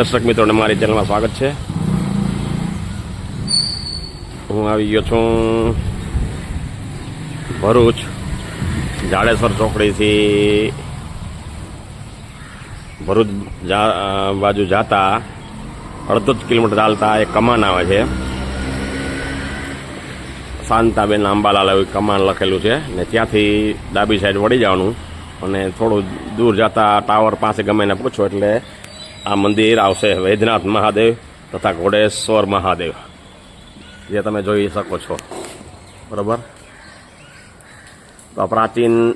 દર્શક મિત્રોને મારી ચેનલમાં સ્વાગત છે. હું આવી ગયો છું ભરૂચ, જાડેશ્વર ચોકડીથી. ભરૂચ બાજુ જતા અડધો જ કિલોમીટર ચાલતા એક કમાન આવે છે. શાંતાબેન આંબાલાલ એવું કમાન લખેલું છે ને ત્યાંથી ડાબી સાઈડ વળી જવાનું. અને થોડું દૂર જતા ટાવર પાસે ગમે એને પૂછો એટલે આ મંદિર આવશે વૈદ્યનાથ મહાદેવ તથા ઘોડેશ્વર મહાદેવ. જે તમે જોઈ શકો છો. બરાબર? તો આ પ્રાચીન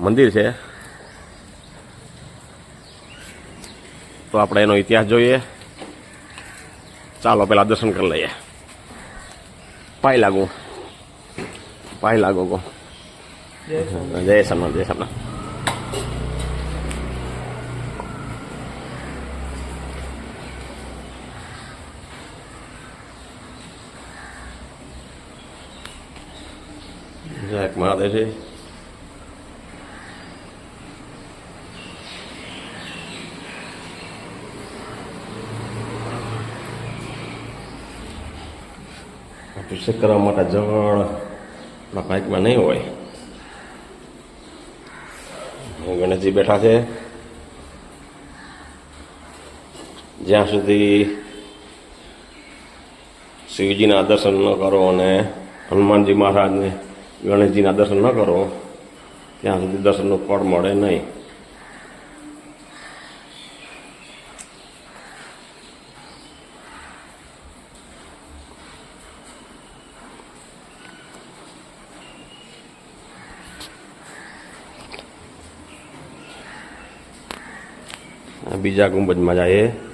મંદિર છે. તો આપણે એનો ઇતિહાસ જોઈએ. ચાલો પેલા દર્શન કરી લઈએ. પાય લાગુ. પાય લાગો ગો જય સમ જય સોમનાથ જય છે કરવા માટે જળ આપણા બાઇકમાં નહીં હોય. ગણેશજી બેઠા છે. જ્યાં સુધી શિવજીના દર્શન ન કરો અને હનુમાનજી મહારાજને ગણેશજીના દર્શન ન કરો ત્યાં સુધી દર્શનનું ફળ મળે નહીં. બીજા ગુંબજમાં જાય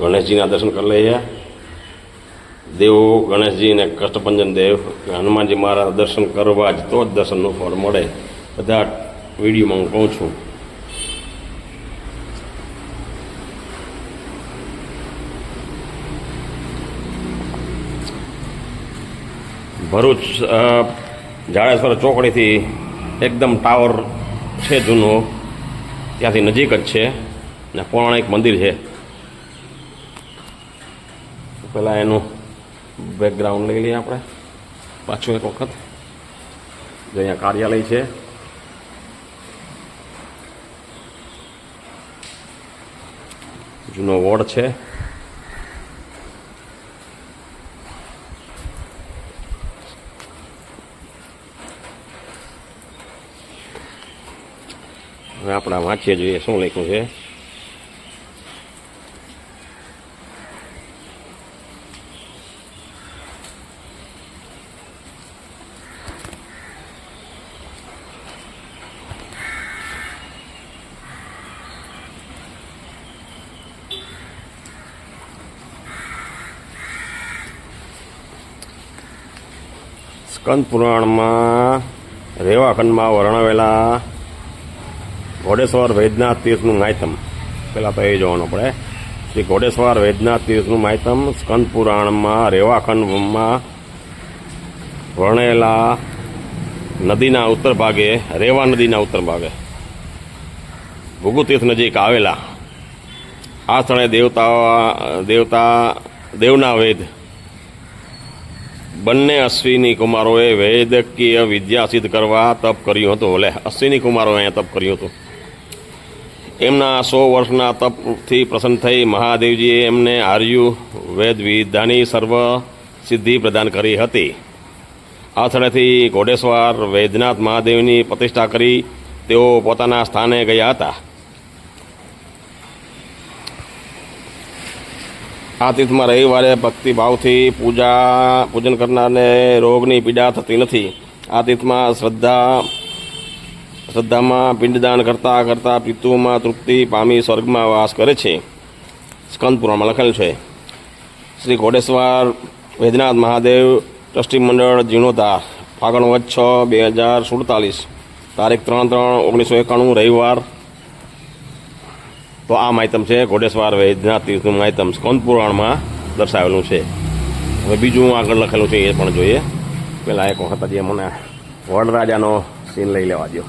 ગણેશજીના દર્શન કરી લઈએ. દેવો ગણેશજી અને કષ્ટભંજન દેવ હનુમાનજી મહારાજ દર્શન કરવા જ તો જ દર્શનનું ફળ મળે. બધા વિડીયોમાં હું કહું છું. ભરૂચ જાડેશ્વર ચોકડીથી એકદમ ટાવર છે જૂનો. ત્યાંથી નજીક જ છે. ને પૌરાણિક મંદિર છે. પહેલાં એનું બેકગ્રાઉન્ડ લઈ લઈએ આપણે. પાછું એક વખત. જે અહીંયા કાર્યાલય છે. જૂનો વોર્ડ છે. હવે આપણે વાંચીએ જોઈએ શું લખ્યું છે. સ્કંદ પુરાણમાં રેવાખંડમાં વર્ણવેલા ઘોડેશ્વર વૈદ્યનાથ તીર્થનું માહિતમ પહેલાં તો એ જોવાનું પડે. શ્રી ઘોડેશ્વર વૈદ્યનાથ તીર્થનું માહિતમ સ્કંદ પુરાણમાં રેવાખંડમાં વર્ણેલા નદીના ઉત્તર ભાગે, રેવા નદીના ઉત્તર ભાગે ભૃગુતીર્થ નજીક આવેલા. આ સ્થળે દેવતા દેવતા, દેવના વેદ બંને અશ્વિની કુમારોએ વૈદકીય વિદ્યા સિદ્ધ કરવા તપ કર્યું હતું. એટલે અશ્વિની કુમારોએ અહીંયા તપ કર્યું હતું. એમના સો વર્ષના તપથી પ્રસન્ન થઈ મહાદેવજીએ એમને આર્યુ વેદ વિદ્યાની સર્વ સિદ્ધિ પ્રદાન કરી હતી. આ સ્થળેથી ઘોડેશ્વર વૈદ્યનાથ મહાદેવની પ્રતિષ્ઠા કરી તેઓ પોતાના સ્થાને ગયા હતા. આ તીર્થમાં રવિવારે ભક્તિભાવથી પૂજા, પૂજન કરનારને રોગની પીડા થતી નથી. આ તીર્થમાં શ્રદ્ધા, શ્રદ્ધામાં પિંડદાન કરતા કરતાં પિતૃમાં તૃપ્તિ પામી સ્વર્ગમાં વાસ કરે છે. સ્કંદપુરામાં લખેલ છે. શ્રી ઘોડેશ્વર વૈદ્યનાથ મહાદેવ ટ્રસ્ટી મંડળ જીર્ણોદ્ધાર ફાગણ વચ્છ બે હજાર સુડતાલીસ, તારીખ ત્રણ ત્રણ ઓગણીસો એકાણું, રવિવાર તો આ માહિતમ છે ઘોડેશ્વર વૈદ્યનાથ તીર્થનું માહિતમ સ્કંદ પુરાણમાં દર્શાવેલું છે. હવે બીજું આગળ લખેલું છે એ પણ જોઈએ. પહેલાં એક વખત જે મને વડરાજાનો સીન લઈ લેવા દો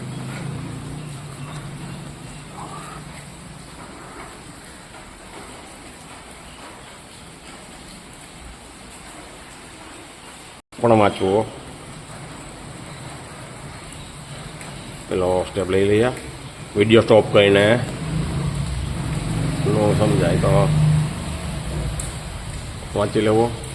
પણ વાંચવો. પેલો સ્ટેપ લઈ લઈએ. વીડિયો સ્ટોપ કરીને નો સમજાય તો વાંચી લેવો તો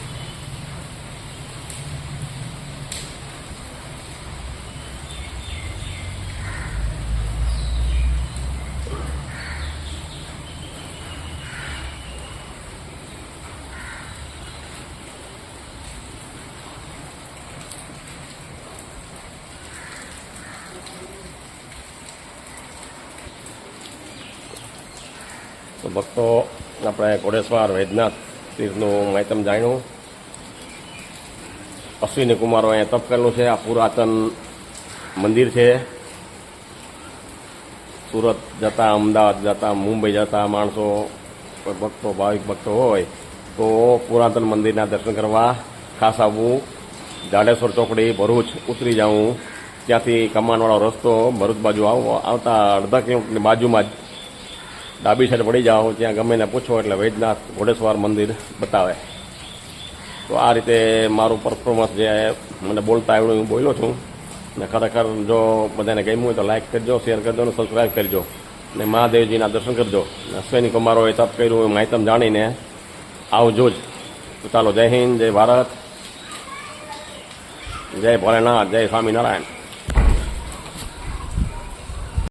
ભક્તો આપણે ઘોડેશ્વર વૈદ્યનાથ તીર્થનું માહિતમ જાણ્યું. અશ્વિની કુમારો અહીંયા તપ કરેલું છે. આ પુરાતન મંદિર છે. સુરત જતા, અમદાવાદ જતા, મુંબઈ જતા માણસો ભક્તો, ભાવિક ભક્તો હોય, તો પુરાતન મંદિરના દર્શન કરવા ખાસ આવવું જાડેશ્વર ચોકડી, ભરૂચ ઉતરી જાઉં. ત્યાંથી કમાનવાળો રસ્તો ભરૂચ બાજુ આવો આવતા અડધા કિલોમીટરની બાજુમાં જ ડાબી સાઈડ પડી જાઓ, ત્યાં ગમે ને પૂછો એટલે વૈદ્યનાથ ઘોડેશ્વર મંદિર બતાવે. તો આ રીતે મારું પરફોર્મન્સ જે મને બોલતા આવડ્યું હું બોલ્યો છું. ને ખરેખર જો બધાને ગમ્યું હોય તો લાઇક કરજો શેર કરજો અને સબસ્ક્રાઈબ કરજો. ને મહાદેવજીના દર્શન કરજો. અશ્વિની કુમારોએ તપ કર્યું એ માહિતમ જાણીને આવજો જ. તો ચાલો, જય હિન્દ, જય ભારત. જય ભોલેનાથ, જય સ્વામિનારાયણ.